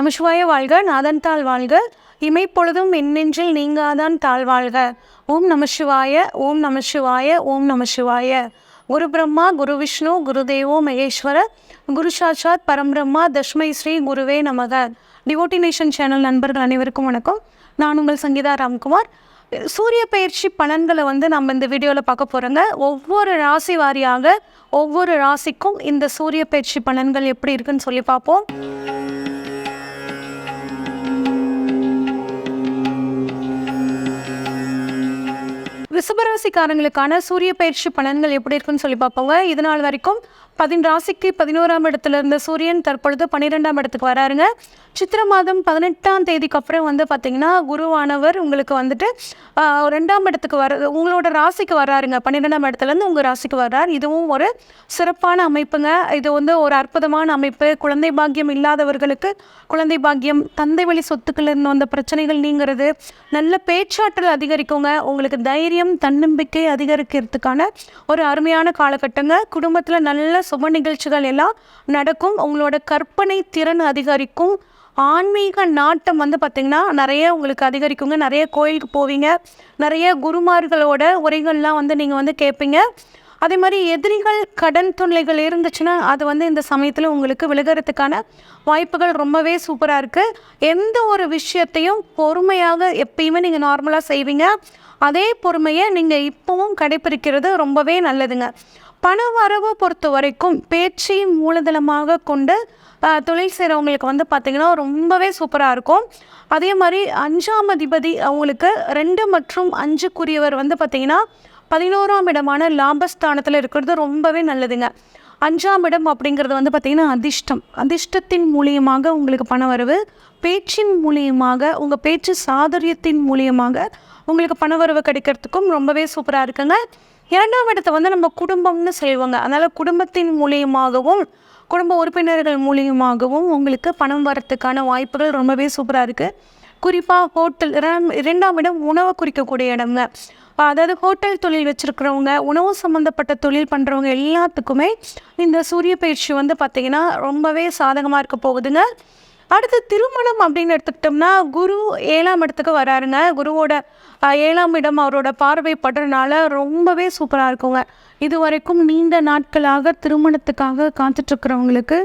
நமசிவாய வாழ்க நாதன் தாழ் வாழ்க. இமைப்பொழுதும் எண்ணெஞ்சில் நீங்காதான் தாழ் வாழ்க. ஓம் நமசிவாய ஓம் நமசிவாய ஓம் நமசிவாய. குரு பிரம்மா குரு விஷ்ணு குரு தேவோ மகேஸ்வர. குரு சாட்சாத் பரம்பிரம்மா தஷ்மை ஸ்ரீ குருவே நமக. டிவோட்டி நேஷன் சேனல் நண்பர்கள் அனைவருக்கும் வணக்கம். நான் உங்கள் சங்கீதா ராம்குமார். சூரிய பயிற்சி பலன்களை வந்து நம்ம இந்த வீடியோவில் பார்க்க போகிறோங்க ஒவ்வொரு ராசி வாரியாக ஒவ்வொரு ராசிக்கும் இந்த சூரிய பயிற்சி பலன்கள் எப்படி இருக்குன்னு சொல்லி பார்ப்போம். ரிசபராசிக்காரங்களுக்கான சூரிய பயிற்சி பலன்கள் எப்படி இருக்குன்னு சொல்லி பார்ப்போங்க. இதனால் வரைக்கும் பதின் ராசிக்கு பதினோராம் இடத்துல இருந்த சூரியன் தற்பொழுது பன்னிரெண்டாம் இடத்துக்கு வராருங்க. சித்திர மாதம் பதினெட்டாம் தேதிக்கு அப்புறம் வந்து பார்த்தீங்கன்னா குருவானவர் உங்களுக்கு வந்துட்டு ரெண்டாம் இடத்துக்கு வர உங்களோட ராசிக்கு வராருங்க. பன்னிரெண்டாம் இடத்துலேருந்து உங்கள் ராசிக்கு வர்றார். இதுவும் ஒரு சிறப்பான அமைப்புங்க. இது வந்து ஒரு அற்புதமான அமைப்பு. குழந்தை பாக்கியம் இல்லாதவர்களுக்கு குழந்தை பாக்கியம் தந்தை வழி சொத்துக்கள் இருந்த வந்த பிரச்சனைகள் நீங்கிறது நல்ல பேச்சாற்றல் அதிகரிக்குங்க. உங்களுக்கு தைரியம் தன்னம்பிக்கை அதிகரிக்கிறதுக்கான ஒரு அருமையான காலகட்டங்க. குடும்பத்தில் நல்ல சுப நிகழ்ச்சிகள் எல்லாம் நடக்கும். உங்களோட கற்பனை திறன் அதிகரிக்கும். ஆன்மீக நாட்டம் வந்து பார்த்திங்கன்னா நிறைய உங்களுக்கு அதிகரிக்குங்க. நிறைய கோயிலுக்கு போவீங்க. நிறைய குருமார்களோட உரைகள்லாம் வந்து நீங்கள் வந்து கேட்பீங்க அதே மாதிரி எதிரிகள் கடன் தொல்லைகள் இருந்துச்சுன்னா அது வந்து இந்த சமயத்தில் உங்களுக்கு விலகிறதுக்கான வாய்ப்புகள் ரொம்பவே சூப்பராக இருக்குது எந்த ஒரு விஷயத்தையும் பொறுமையாக எப்பயுமே நீங்கள் நார்மலாக செய்வீங்க. அதே பொறுமையை நீங்கள் இப்போவும் கடைபிடிக்கிறது ரொம்பவே நல்லதுங்க. பண வரவு பொறுத்த வரைக்கும் பேச்சை மூலதனமாக கொண்டு தொழில் செய்கிறவங்களுக்கு வந்து பார்த்திங்கன்னா ரொம்பவே சூப்பராக இருக்கும். அதே மாதிரி அஞ்சாம் அதிபதி அவங்களுக்கு ரெண்டு மற்றும் அஞ்சுக்குரியவர் வந்து பார்த்திங்கன்னா பதினோராம் இடமான லாபஸ்தானத்தில் இருக்கிறது ரொம்பவே நல்லதுங்க. அஞ்சாம் இடம் அப்படிங்கிறது வந்து பார்த்திங்கன்னா அதிர்ஷ்டம். அதிர்ஷ்டத்தின் மூலியமாக உங்களுக்கு பண வரவு பேச்சின் மூலியமாக உங்கள் பேச்சு சாதுரியத்தின் மூலியமாக உங்களுக்கு பண வரவு கிடைக்கிறதுக்கும் ரொம்பவே சூப்பராக இருக்குங்க. இரண்டாம் இடத்தை வந்து நம்ம குடும்பம்னு சொல்லுவாங்க. அதனால் குடும்பத்தின் மூலியமாகவும் குடும்ப உறுப்பினர்கள் மூலியமாகவும் உங்களுக்கு பணம் வரத்துக்கான வாய்ப்புகள் ரொம்பவே சூப்பராக இருக்குது குறிப்பாக ஹோட்டல் இரண்டாம் இடம் உணவை குறிக்கக்கூடிய இடம்ங்க அதாவது ஹோட்டல் தொழில் வச்சுருக்கிறவங்க உணவு சம்மந்தப்பட்ட தொழில் பண்ணுறவங்க எல்லாத்துக்குமே இந்த சூரிய பயிற்சி வந்து பார்த்திங்கன்னா ரொம்பவே சாதகமாக இருக்க போகுதுங்க. அடுத்து திருமணம் அப்படின்னு எடுத்துக்கிட்டோம்னா குரு ஏழாம் இடத்துக்கு வராருங்க. குருவோட ஏழாம் இடம் அவரோட பார்வை படுறதுனால ரொம்பவே சூப்பராக இருக்குங்க. இது வரைக்கும் நீண்ட நாட்களாக திருமணத்துக்காக காத்துட்ருக்கிறவங்களுக்கு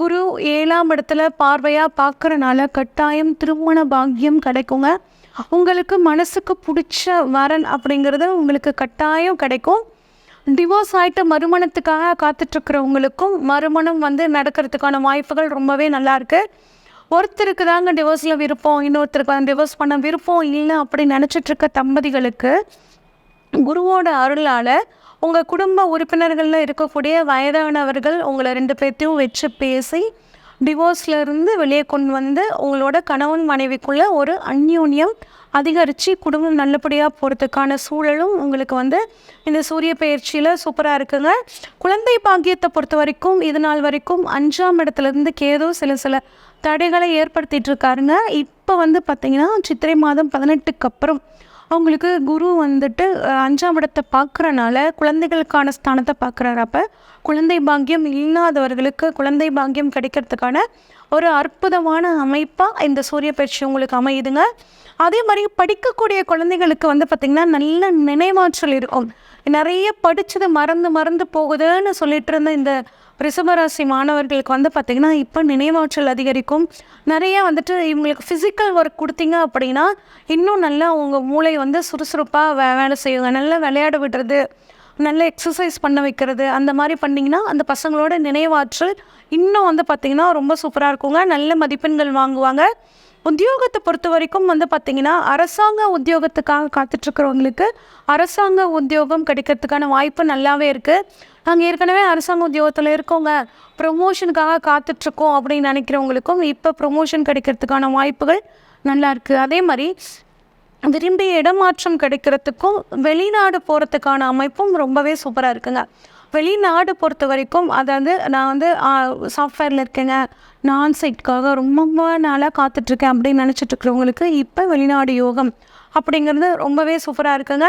குரு ஏழாம் இடத்துல பார்வையாக பார்க்குறனால கட்டாயம் திருமண பாக்கியம் கிடைக்குங்க. உங்களுக்கு மனசுக்கு பிடிச்ச வரன் அப்படிங்கிறது உங்களுக்கு கட்டாயம் கிடைக்கும். டிவோர்ஸ் ஆகிட்டு மறுமணத்துக்காக காத்துட்ருக்கிறவங்களுக்கும் மறுமணம் வந்து நடக்கிறதுக்கான வாய்ப்புகள் ரொம்பவே நல்லாயிருக்கு ஒருத்தருக்கு தாங்க டிவோர்ஸில் விருப்பம் இன்னொருத்தருக்கு டிவோர்ஸ் பண்ண விருப்பம் இல்லை அப்படி நினச்சிட்டு இருக்க தம்பதிகளுக்கு குருவோட அருளால் உங்கள் குடும்ப உறுப்பினர்களில் இருக்கக்கூடிய வயதானவர்கள் உங்களை ரெண்டு பேர்த்தையும் வச்சு பேசி டிவோர்ஸ்லேருந்து வெளியே கொண்டு வந்து உங்களோட கணவன் மனைவிக்குள்ளே ஒரு அந்யூன்யம் அதிகரித்து குடும்பம் நல்லபடியாக போகிறதுக்கான சூழலும் உங்களுக்கு வந்து இந்த சூரிய பயிற்சியில் சூப்பராக இருக்குங்க. குழந்தை பாக்கியத்தை பொறுத்த வரைக்கும் இது நாள் வரைக்கும் அஞ்சாம் இடத்துலேருந்து கேதோ சில சில தடைகளை ஏற்படுத்திட்டு இருக்காருங்க இப்போ வந்து பார்த்திங்கன்னா சித்திரை மாதம் பதினெட்டுக்கு அப்புறம் அவங்களுக்கு குரு வந்துட்டு அஞ்சாம் இடத்தை பார்க்குறனால குழந்தைகளுக்கான ஸ்தானத்தை பார்க்குறாரு அப்போ குழந்தை பாக்கியம் இல்லாதவர்களுக்கு குழந்தை பாக்கியம் கிடைக்கிறதுக்கான ஒரு அற்புதமான அமைப்பாக இந்த சூரிய பயிற்சி உங்களுக்கு அமையுதுங்க. அதே மாதிரி படிக்கக்கூடிய குழந்தைகளுக்கு வந்து பார்த்திங்கன்னா நல்ல நினைவாற்றல் இருக்கும். நிறைய படித்தது மறந்து மறந்து போகுதுன்னு சொல்லிட்டு இருந்த இந்த ரிஷபராசி மாணவர்களுக்கு வந்து பார்த்திங்கன்னா இப்போ நினைவாற்றல் அதிகரிக்கும். நிறைய வந்துட்டு இவங்களுக்கு ஃபிசிக்கல் ஒர்க் கொடுத்தீங்க அப்படின்னா இன்னும் நல்லா உங்கள் மூளை வந்து சுறுசுறுப்பாக வே வேலை செய்யுங்க. நல்லா விளையாட விடுறது நல்ல எக்ஸசைஸ் பண்ண வைக்கிறது அந்த மாதிரி பண்ணிங்கன்னா அந்த பசங்களோட நினைவாற்றல் இன்னும் வந்து பார்த்திங்கன்னா ரொம்ப சூப்பராக இருக்குங்க. நல்ல மதிப்பெண்கள் வாங்குவாங்க. உத்தியோகத்தை பொறுத்த வரைக்கும் வந்து பார்த்திங்கன்னா அரசாங்க உத்தியோகத்துக்காக காத்துட்ருக்கிறவங்களுக்கு அரசாங்க உத்தியோகம் கிடைக்கிறதுக்கான வாய்ப்பு நல்லாவே இருக்குது நாங்கள் ஏற்கனவே அரசாங்க உத்தியோகத்தில் இருக்கோங்க. ப்ரொமோஷனுக்காக காத்துட்ருக்கோம் அப்படின்னு நினைக்கிறவங்களுக்கும் இப்போ ப்ரொமோஷன் கிடைக்கிறதுக்கான வாய்ப்புகள் நல்லா இருக்குது அதே மாதிரி விரும்பிய இடமாற்றம் கிடைக்கிறதுக்கும் வெளிநாடு போகிறதுக்கான அமைப்பும் ரொம்பவே சூப்பராக இருக்குங்க. வெளிநாடு பொறுத்த வரைக்கும் அதாவது நான் வந்து சாஃப்ட்வேரில் இருக்கேங்க. நான் சைட்காக ரொம்ப நாளாக காத்துட்ருக்கேன் அப்படின்னு நினச்சிட்டு இருக்கிறவங்களுக்கு இப்போ வெளிநாடு யோகம் அப்படிங்கிறது ரொம்பவே சூப்பராக இருக்குங்க.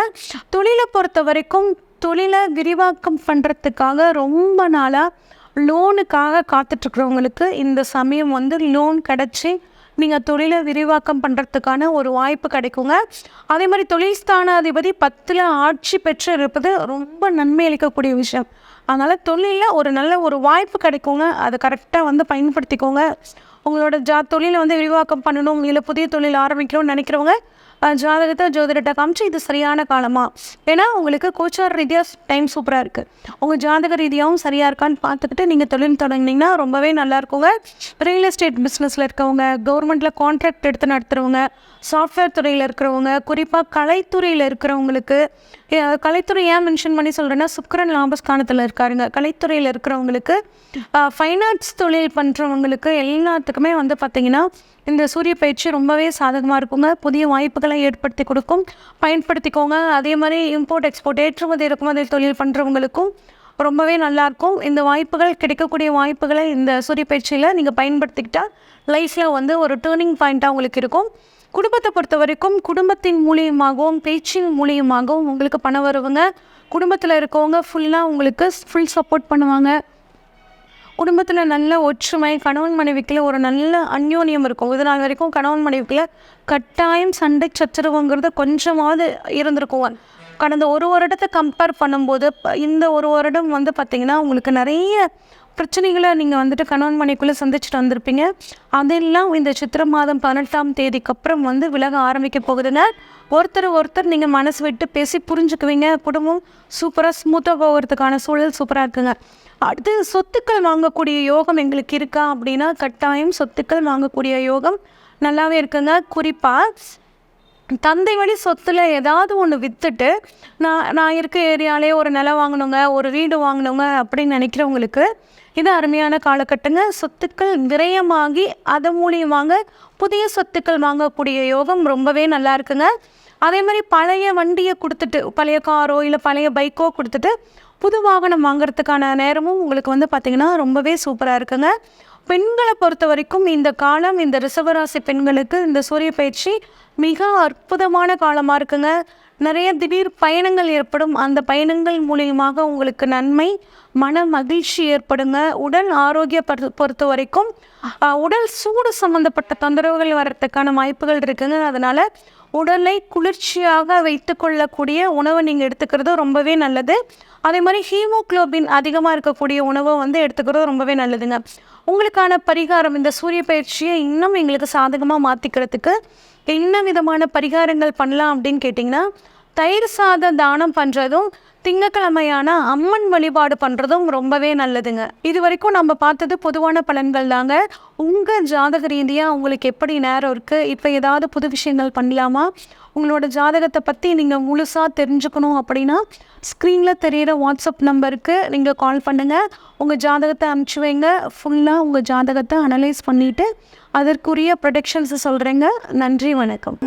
தொழிலை பொறுத்த வரைக்கும் தொழிலை விரிவாக்கம் பண்ணுறதுக்காக ரொம்ப நாளாக லோனுக்காக காத்துட்ருக்குறவங்களுக்கு இந்த சமயம் வந்து லோன் கிடச்சி நீங்கள் தொழிலை விரிவாக்கம் பண்ணுறதுக்கான ஒரு வாய்ப்பு கிடைக்குங்க. அதே மாதிரி தொழில் ஸ்தானாதிபதி பத்தில் ஆட்சி பெற்று இருப்பது ரொம்ப நன்மை அளிக்கக்கூடிய விஷயம். அதனால் தொழிலில் ஒரு நல்ல ஒரு வாய்ப்பு கிடைக்குங்க. அதை கரெக்டாக வந்து பயன்படுத்திக்கோங்க. உங்களோட ஜா தொழிலை வந்து விரிவாக்கம் பண்ணணும். இல்லை புதிய தொழில் ஆரம்பிக்கணும்னு நினைக்கிறவங்க ஜாதகத்தை ஜோதிடத்தை காமிச்சு இது சரியான காலமா? ஏன்னா உங்களுக்கு கோச்சார் ரீதியாக டைம் சூப்பராக இருக்குது உங்கள் ஜாதக ரீதியாகவும் சரியாக இருக்கான்னு பார்த்துக்கிட்டு நீங்கள் தொழில் தொடங்குனீங்கன்னா ரொம்பவே நல்லா இருக்குங்க. ரியல் எஸ்டேட் பிஸ்னஸில் இருக்கவங்க கவர்மெண்ட்டில் கான்ட்ராக்ட் எடுத்து நடத்துகிறவங்க சாஃப்ட்வேர் துறையில் இருக்கிறவங்க குறிப்பாக கலைத்துறையில் இருக்கிறவங்களுக்கு கலைத்துறை ஏன் மென்ஷன் பண்ணி சொல்கிறேன்னா சுக்கரன் லாபஸ்தானத்தில் இருக்காருங்க. கலைத்துறையில் இருக்கிறவங்களுக்கு ஃபைனான்ஸ் தொழில் பண்ணுறவங்களுக்கு எல்லாத்துக்குமே வந்து பார்த்திங்கன்னா இந்த சூரிய பயிற்சி ரொம்பவே சாதகமாக இருக்குங்க. புதிய வாய்ப்புகள் ஏற்படுத்தி கொடுக்கும். பயன்படுத்திக்கோங்க. அதே மாதிரி இம்போர்ட் எக்ஸ்போர்ட் ஏற்றுமதி இறக்குமதி தொழில் பண்ணுறவங்களுக்கும் ரொம்பவே நல்லாயிருக்கும் இந்த வாய்ப்புகள் கிடைக்கக்கூடிய வாய்ப்புகளை இந்த சூரிய பயிற்சியில் நீங்கள் பயன்படுத்திக்கிட்டால் லைஃப்பில் வந்து ஒரு டேர்னிங் பாயிண்ட்டாக உங்களுக்கு இருக்கும். குடும்பத்தை பொறுத்த வரைக்கும் குடும்பத்தின் மூலியமாகவும் பேச்சின் மூலியமாகவும் உங்களுக்கு பணம் வருவங்க குடும்பத்தில் இருக்கவங்க ஃபுல்லாக உங்களுக்கு ஃபுல் சப்போர்ட் பண்ணுவாங்க. குடும்பத்தில் நல்ல ஒற்றுமை கணவன் மனைவிக்குள்ள ஒரு நல்ல அந்யோன்யம் இருக்கும். இது நாள் வரைக்கும் கணவன் மனைவிக்குள்ள கட்டாயம் சண்டை சச்சரவுங்கிறது கொஞ்சமாவது இருந்திருக்கும். கடந்த ஒரு வருடத்தை கம்பேர் பண்ணும்போது இந்த ஒரு வருடம் வந்து பார்த்திங்கன்னா உங்களுக்கு நிறைய பிரச்சனைகளை நீங்கள் வந்துட்டு கணவன் மனைக்குள்ளே சந்திச்சுட்டு வந்திருப்பீங்க. அதெல்லாம் இந்த சித்திரை மாதம் பதினெட்டாம் தேதிக்கு அப்புறம் வந்து விலக ஆரம்பிக்க போகுதுங்க. ஒருத்தர் ஒருத்தர் நீங்கள் மனசு விட்டு பேசி புரிஞ்சுக்குவீங்க. குடும்பம் சூப்பராக ஸ்மூத்தாக போகிறதுக்கான சூழல் சூப்பராக இருக்குங்க. அடுத்து சொத்துக்கள் வாங்கக்கூடிய யோகம் எங்களுக்கு இருக்கா அப்படின்னா கட்டாயம் சொத்துக்கள் வாங்கக்கூடிய யோகம் நல்லாவே இருக்குங்க. குறிப்பாக தந்தை வழி சொத்தில் ஏதாவது ஒன்று விற்றுட்டு நான் நான் இருக்க ஏரியாலே ஒரு நிலம் வாங்கினவங்க ஒரு வீடு வாங்கினவங்க அப்படின்னு நினைக்கிறவங்களுக்கு இது அருமையான காலகட்டங்க. சொத்துக்கள் விரயமாகி அது மூலியமாக புதிய சொத்துக்கள் வாங்கக்கூடிய யோகம் ரொம்பவே நல்லா இருக்குங்க. அதே மாதிரி பழைய வண்டியை கொடுத்துட்டு பழைய காரோ இல்லை பழைய பைக்கோ கொடுத்துட்டு புது வாகனம் வாங்குறதுக்கான நேரமும் உங்களுக்கு வந்து பார்த்திங்கன்னா ரொம்பவே சூப்பராக இருக்குங்க. பெண்களை பொறுத்த வரைக்கும் இந்த காலம் இந்த ரிசவராசி பெண்களுக்கு இந்த சூரிய பயிற்சி மிக அற்புதமான காலமாக இருக்குங்க. நிறைய திடீர் பயணங்கள் ஏற்படும். அந்த பயணங்கள் மூலியமாக உங்களுக்கு நன்மை மன மகிழ்ச்சி ஏற்படுங்க. உடல் ஆரோக்கிய பொறுத்த வரைக்கும் உடல் சூடு சம்மந்தப்பட்ட தொந்தரவுகள் வர்றதுக்கான வாய்ப்புகள் இருக்குங்க. அதனால் உடலை குளிர்ச்சியாக வைத்துக்கொள்ளக்கூடிய உணவை நீங்கள் எடுத்துக்கிறது ரொம்பவே நல்லது. அதே மாதிரி ஹீமோக்ளோபின் அதிகமாக இருக்கக்கூடிய உணவை வந்து எடுத்துக்கிறது ரொம்பவே நல்லதுங்க. உங்களுக்கான பரிகாரம் இந்த சூரிய பயிற்சியை இன்னும் எங்களுக்கு சாதகமாக மாற்றிக்கிறதுக்கு என்ன விதமான பரிகாரங்கள் பண்ணலாம் அப்படின்னு கேட்டிங்கன்னா தயிர் சாத தானம் பண்ணுறதும் திங்கக்கிழமையான அம்மன் வழிபாடு பண்ணுறதும் ரொம்பவே நல்லதுங்க. இது வரைக்கும் நம்ம பார்த்தது பொதுவான பலன்கள் தாங்க. உங்கள் ஜாதக ரீதியாக உங்களுக்கு எப்படி நேரம் இருக்குது இப்போ ஏதாவது புது விஷயங்கள் பண்ணலாமா? உங்களோட ஜாதகத்தை பற்றி நீங்கள் முழுசாக தெரிஞ்சுக்கணும் அப்படின்னா ஸ்க்ரீனில் தெரியிற வாட்ஸ்அப் நம்பருக்கு நீங்கள் கால் பண்ணுங்கள் உங்கள் ஜாதகத்தை அனுப்பிச்சி வைங்க. ஃபுல்லாக உங்கள் ஜாதகத்தை அனலைஸ் பண்ணிவிட்டு அதற்குரிய ப்ரொடெக்ஷன்ஸை சொல்கிறேங்க நன்றி வணக்கம்.